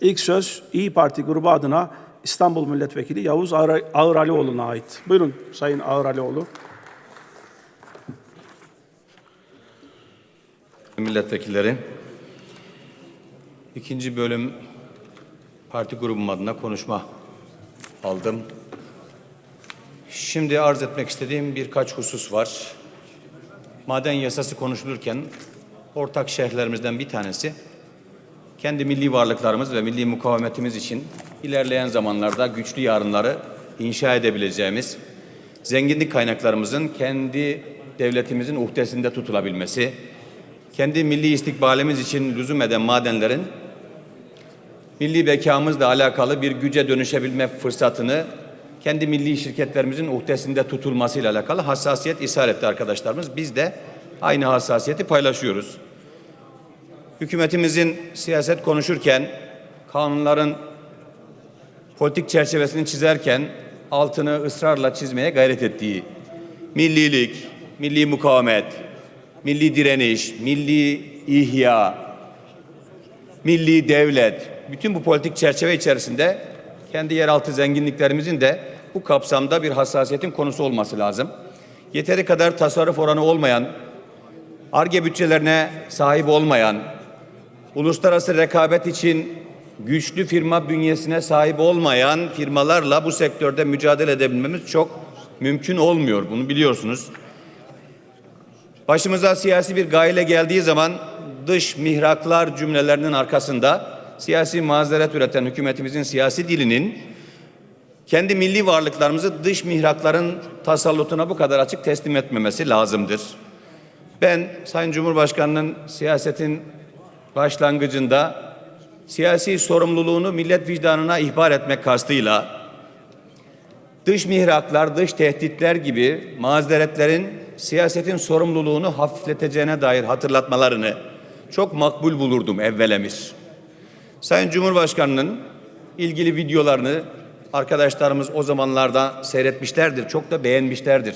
İlk söz İyi Parti grubu adına İstanbul Milletvekili Yavuz Ağır Ağıralioğlu'na ait. Buyurun Sayın Ağıralioğlu. Milletvekilleri, ikinci bölüm parti grubum adına konuşma aldım. Şimdi arz etmek istediğim birkaç husus var. Maden yasası konuşulurken ortak şehirlerimizden bir tanesi kendi milli varlıklarımız ve milli mukavemetimiz için ilerleyen zamanlarda güçlü yarınları inşa edebileceğimiz zenginlik kaynaklarımızın kendi devletimizin uhdesinde tutulabilmesi, kendi milli istikbalimiz için lüzum eden madenlerin milli bekamızla alakalı bir güce dönüşebilme fırsatını kendi milli şirketlerimizin uhdesinde tutulmasıyla alakalı hassasiyet ishar etti arkadaşlarımız. Biz de aynı hassasiyeti paylaşıyoruz. Hükümetimizin siyaset konuşurken, kanunların politik çerçevesini çizerken altını ısrarla çizmeye gayret ettiği millilik, milli mukavemet, milli direniş, milli ihya, milli devlet, bütün bu politik çerçeve içerisinde kendi yeraltı zenginliklerimizin de bu kapsamda bir hassasiyetin konusu olması lazım. Yeteri kadar tasarruf oranı olmayan, ARGE bütçelerine sahip olmayan, uluslararası rekabet için güçlü firma bünyesine sahip olmayan firmalarla bu sektörde mücadele edebilmemiz çok mümkün olmuyor. Bunu biliyorsunuz. Başımıza siyasi bir gayle geldiği zaman dış mihraklar cümlelerinin arkasında siyasi mazeret üreten hükümetimizin siyasi dilinin kendi milli varlıklarımızı dış mihrakların tasallutuna bu kadar açık teslim etmemesi lazımdır. Ben Sayın Cumhurbaşkanı'nın siyasetin başlangıcında siyasi sorumluluğunu millet vicdanına ihbar etmek kastıyla dış mihraklar, dış tehditler gibi mazeretlerin siyasetin sorumluluğunu hafifleteceğine dair hatırlatmalarını çok makbul bulurdum evvelemir. Sayın Cumhurbaşkanı'nın ilgili videolarını arkadaşlarımız o zamanlarda seyretmişlerdir, çok da beğenmişlerdir.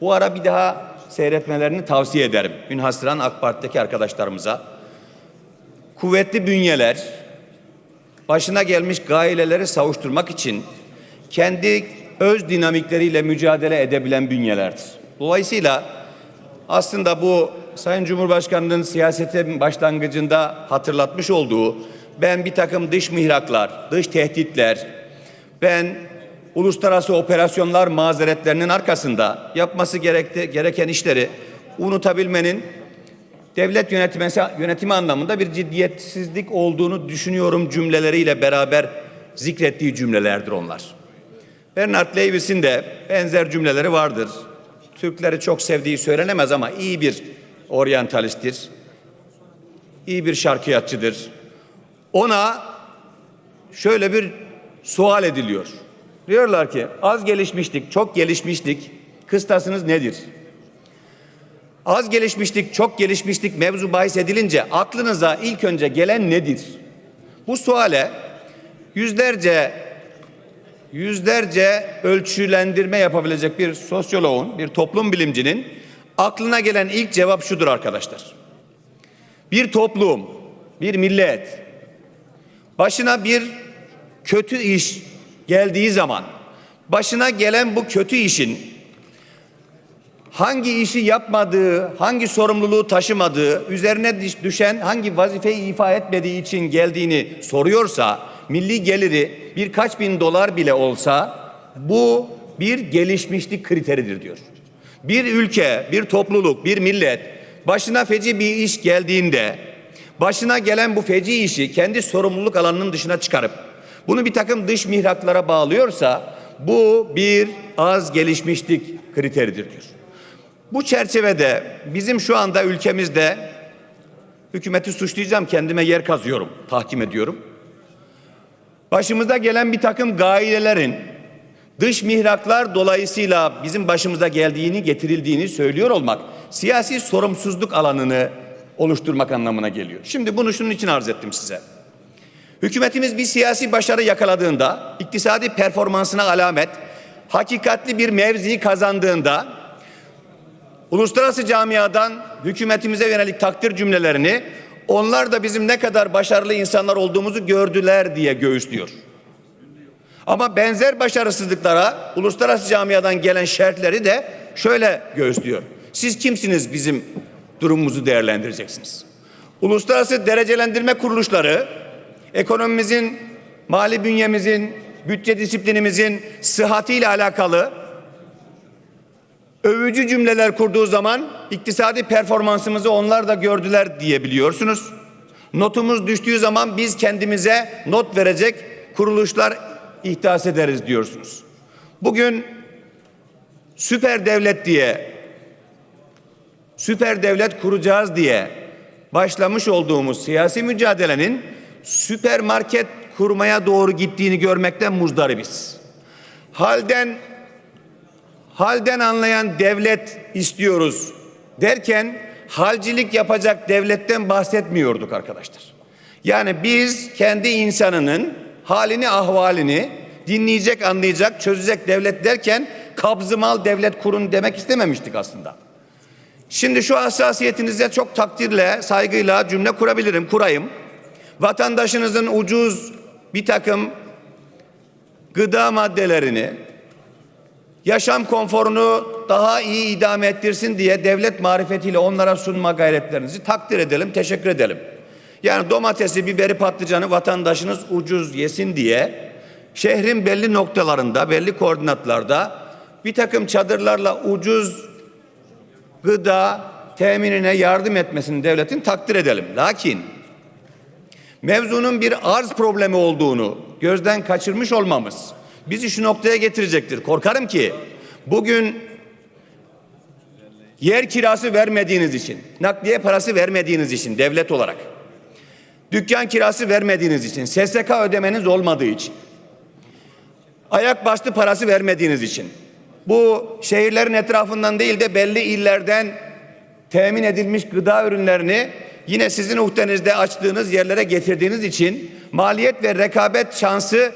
Bu ara bir daha seyretmelerini tavsiye ederim. Münhasıran AK Parti'deki arkadaşlarımıza. Kuvvetli bünyeler başına gelmiş gaileleri savuşturmak için kendi öz dinamikleriyle mücadele edebilen bünyelerdir. Dolayısıyla aslında bu Sayın Cumhurbaşkanı'nın siyasetin başlangıcında hatırlatmış olduğu ben bir takım dış mihraklar, dış tehditler, ben uluslararası operasyonlar mazeretlerinin arkasında yapması gerekti, gereken işleri unutabilmenin devlet yönetmesi, yönetimi anlamında bir ciddiyetsizlik olduğunu düşünüyorum cümleleriyle beraber zikrettiği cümlelerdir onlar. Bernard Lewis'in de benzer cümleleri vardır. Türkleri çok sevdiği söylenemez ama iyi bir oryantalisttir. İyi bir şarkıyatçıdır. Ona şöyle bir sual ediliyor. Diyorlar ki az gelişmiştik, çok gelişmiştik. Kıstasınız nedir? Az gelişmişlik, çok gelişmişlik mevzu bahis edilince aklınıza ilk önce gelen nedir? Bu suale yüzlerce yüzlerce ölçülendirme yapabilecek bir sosyoloğun, bir toplum bilimcinin aklına gelen ilk cevap şudur arkadaşlar. Bir toplum, bir millet başına bir kötü iş geldiği zaman başına gelen bu kötü işin hangi işi yapmadığı, hangi sorumluluğu taşımadığı, üzerine düşen hangi vazifeyi ifa etmediği için geldiğini soruyorsa, milli geliri birkaç bin dolar bile olsa bu bir gelişmişlik kriteridir diyor. Bir ülke, bir topluluk, bir millet başına feci bir iş geldiğinde başına gelen bu feci işi kendi sorumluluk alanının dışına çıkarıp bunu bir takım dış mihraklara bağlıyorsa bu bir az gelişmişlik kriteridir diyor. Bu çerçevede bizim şu anda ülkemizde hükümeti suçlayacağım kendime yer kazıyorum, tahkim ediyorum. Başımıza gelen bir takım gailelerin dış mihraklar dolayısıyla bizim başımıza geldiğini, getirildiğini söylüyor olmak siyasi sorumsuzluk alanını oluşturmak anlamına geliyor. Şimdi bunu şunun için arz ettim size. Hükümetimiz bir siyasi başarı yakaladığında, iktisadi performansına alamet, hakikatli bir mevziyi kazandığında uluslararası camiadan hükümetimize yönelik takdir cümlelerini onlar da bizim ne kadar başarılı insanlar olduğumuzu gördüler diye göğüslüyor. Ama benzer başarısızlıklara uluslararası camiadan gelen şerhleri de şöyle göğüslüyor. Siz kimsiniz bizim durumumuzu değerlendireceksiniz? Uluslararası derecelendirme kuruluşları ekonomimizin, mali bünyemizin, bütçe disiplinimizin sıhhatiyle alakalı övücü cümleler kurduğu zaman iktisadi performansımızı onlar da gördüler diyebiliyorsunuz. Notumuz düştüğü zaman biz kendimize not verecek kuruluşlar ihdas ederiz diyorsunuz. Bugün süper devlet diye süper devlet kuracağız diye başlamış olduğumuz siyasi mücadelenin süpermarket kurmaya doğru gittiğini görmekten muzdaribiz. Halden halden anlayan devlet istiyoruz derken halcilik yapacak devletten bahsetmiyorduk arkadaşlar. Yani biz kendi insanının halini ahvalini dinleyecek, anlayacak, çözecek devlet derken kabzımal devlet kurun demek istememiştik aslında. Şimdi şu hassasiyetinize çok takdirle, saygıyla cümle kurabilirim, kurayım. Vatandaşınızın ucuz bir takım gıda maddelerini, yaşam konforunu daha iyi idame ettirsin diye devlet marifetiyle onlara sunma gayretlerinizi takdir edelim, teşekkür edelim. Yani domatesi, biberi, patlıcanı vatandaşınız ucuz yesin diye şehrin belli noktalarında, belli koordinatlarda bir takım çadırlarla ucuz gıda teminine yardım etmesini devletin takdir edelim. Lakin mevzunun bir arz problemi olduğunu gözden kaçırmış olmamız bizi şu noktaya getirecektir. Korkarım ki bugün yer kirası vermediğiniz için, nakliye parası vermediğiniz için devlet olarak, dükkan kirası vermediğiniz için, SSK ödemeniz olmadığı için, ayak bastı parası vermediğiniz için, bu şehirlerin etrafından değil de belli illerden temin edilmiş gıda ürünlerini yine sizin uhdenizde açtığınız yerlere getirdiğiniz için maliyet ve rekabet şansı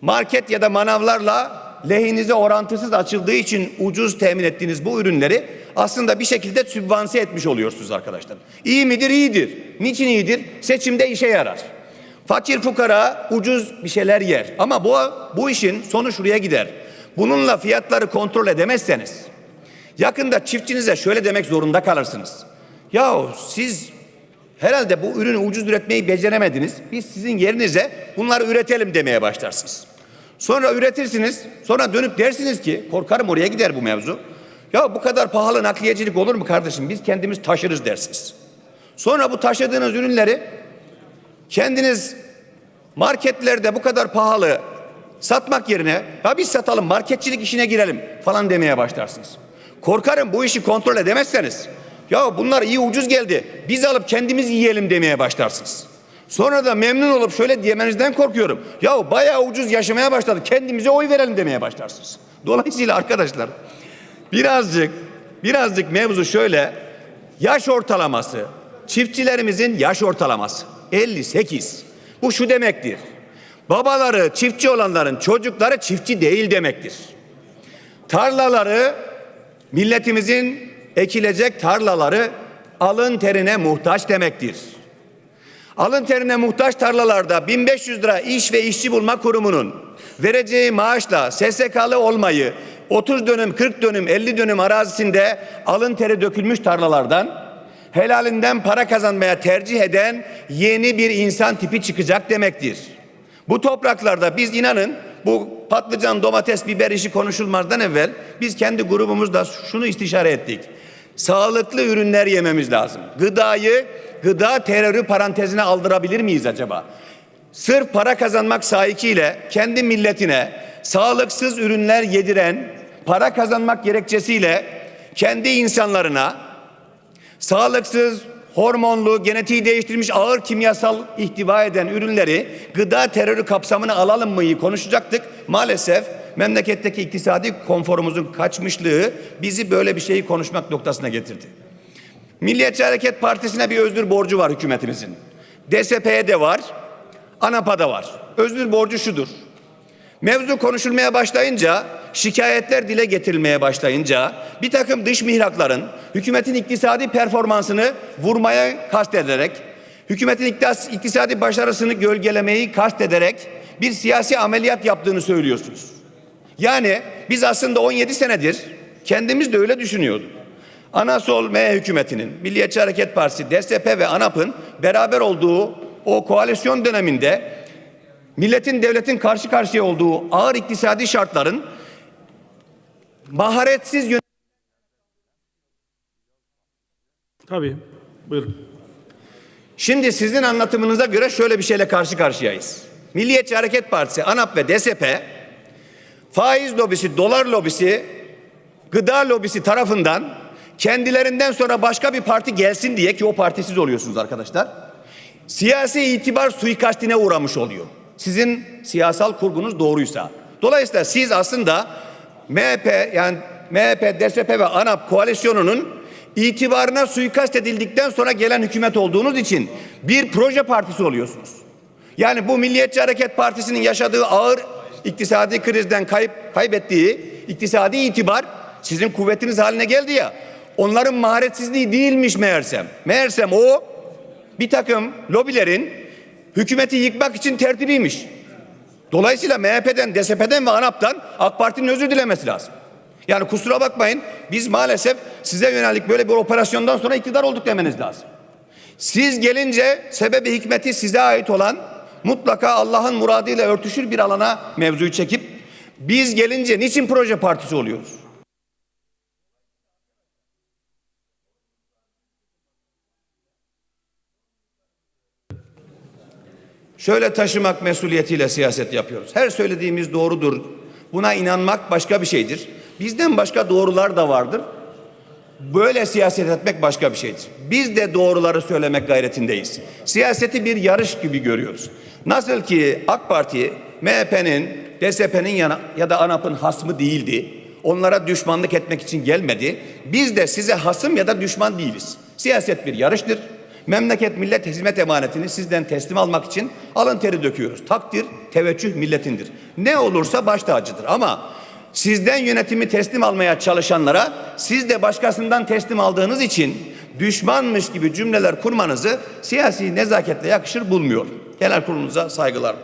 market ya da manavlarla lehinize orantısız açıldığı için ucuz temin ettiğiniz bu ürünleri aslında bir şekilde sübvanse etmiş oluyorsunuz arkadaşlar. İyi midir? İyidir. Niçin iyidir? Seçimde işe yarar. Fakir fukara ucuz bir şeyler yer. Ama bu, bu işin sonu şuraya gider. Bununla fiyatları kontrol edemezseniz yakında çiftçinize şöyle demek zorunda kalırsınız. Yahu siz herhalde bu ürünü ucuz üretmeyi beceremediniz. Biz sizin yerinize bunları üretelim demeye başlarsınız. Sonra üretirsiniz. Sonra dönüp dersiniz ki korkarım oraya gider bu mevzu. Ya bu kadar pahalı nakliyecilik olur mu kardeşim? Biz kendimiz taşırız dersiniz. Sonra bu taşıdığınız ürünleri kendiniz marketlerde bu kadar pahalı satmak yerine ya biz satalım marketçilik işine girelim falan demeye başlarsınız. Korkarım bu işi kontrol edemezseniz ya bunlar iyi ucuz geldi biz alıp kendimiz yiyelim demeye başlarsınız. Sonra da memnun olup şöyle diyemenizden korkuyorum. Ya bayağı ucuz yaşamaya başladık kendimize oy verelim demeye başlarsınız. Dolayısıyla arkadaşlar birazcık birazcık mevzu şöyle yaş ortalaması çiftçilerimizin yaş ortalaması 58. Bu şu demektir. Babaları çiftçi olanların çocukları çiftçi değil demektir. Tarlaları milletimizin ekilecek tarlaları alın terine muhtaç demektir. Alın terine muhtaç tarlalarda 1500 lira iş ve işçi bulma kurumunun vereceği maaşla SSK'lı olmayı 30 dönüm, 40 dönüm, 50 dönüm arazisinde alın teri dökülmüş tarlalardan helalinden para kazanmaya tercih eden yeni bir insan tipi çıkacak demektir. Bu topraklarda biz inanın bu patlıcan, domates, biber işi konuşulmazdan evvel biz kendi grubumuzda şunu istişare ettik. Sağlıklı ürünler yememiz lazım. Gıdayı gıda terörü parantezine aldırabilir miyiz acaba? Sırf para kazanmak sahikiyle kendi milletine sağlıksız ürünler yediren, para kazanmak gerekçesiyle kendi insanlarına sağlıksız, hormonlu, genetiği değiştirilmiş ağır kimyasal ihtiva eden ürünleri gıda terörü kapsamına alalım mıyı konuşacaktık. Maalesef memleketteki iktisadi konforumuzun kaçmışlığı bizi böyle bir şeyi konuşmak noktasına getirdi. Milliyetçi Hareket Partisi'ne bir özür borcu var hükümetimizin. DSP'ye de var, ANAP'a var. Özür borcu şudur. Mevzu konuşulmaya başlayınca şikayetler dile getirilmeye başlayınca bir takım dış mihrakların hükümetin iktisadi performansını vurmaya kastederek, hükümetin iktis- iktisadi başarısını gölgelemeyi kastederek bir siyasi ameliyat yaptığını söylüyorsunuz. Yani biz aslında 17 senedir kendimiz de öyle düşünüyorduk. Anasol M hükümetinin, Milliyetçi Hareket Partisi, DSP ve ANAP'ın beraber olduğu o koalisyon döneminde milletin devletin karşı karşıya olduğu ağır iktisadi şartların maharetsiz yön- Tabii. Buyurun. Şimdi sizin anlatımınıza göre şöyle bir şeyle karşı karşıyayız. Milliyetçi Hareket Partisi, ANAP ve DSP faiz lobisi, dolar lobisi, gıda lobisi tarafından kendilerinden sonra başka bir parti gelsin diye ki o partisiz oluyorsunuz arkadaşlar. Siyasi itibar suikastine uğramış oluyor. Sizin siyasal kurgunuz doğruysa. Dolayısıyla siz aslında MHP yani MHP, DSP ve ANAP koalisyonunun itibarına suikast edildikten sonra gelen hükümet olduğunuz için bir proje partisi oluyorsunuz. Yani bu Milliyetçi Hareket Partisi'nin yaşadığı ağır iktisadi krizden kayıp, kaybettiği iktisadi itibar sizin kuvvetiniz haline geldi ya. Onların maharetsizliği değilmiş meğersem. Meğersem o bir takım lobilerin hükümeti yıkmak için tertibiymiş. Dolayısıyla MHP'den, DSP'den ve ANAP'tan AK Parti'nin özür dilemesi lazım. Yani kusura bakmayın biz maalesef size yönelik böyle bir operasyondan sonra iktidar olduk demeniz lazım. Siz gelince sebebi hikmeti size ait olan mutlaka Allah'ın muradıyla örtüşür bir alana mevzuyu çekip biz gelince niçin proje partisi oluyoruz? Şöyle taşımak mesuliyetiyle siyaset yapıyoruz. Her söylediğimiz doğrudur. Buna inanmak başka bir şeydir. Bizden başka doğrular da vardır. Böyle siyaset etmek başka bir şeydir. Biz de doğruları söylemek gayretindeyiz. Siyaseti bir yarış gibi görüyoruz. Nasıl ki AK Parti MHP'nin, DSP'nin ya da ANAP'ın hasmı değildi. Onlara düşmanlık etmek için gelmedi. Biz de size hasım ya da düşman değiliz. Siyaset bir yarıştır. Memleket millet hizmet emanetini sizden teslim almak için alın teri döküyoruz. Takdir, teveccüh milletindir. Ne olursa baş tacıdır ama sizden yönetimi teslim almaya çalışanlara siz de başkasından teslim aldığınız için düşmanmış gibi cümleler kurmanızı siyasi nezaketle yakışır bulmuyor. Genel kurulunuza saygılar.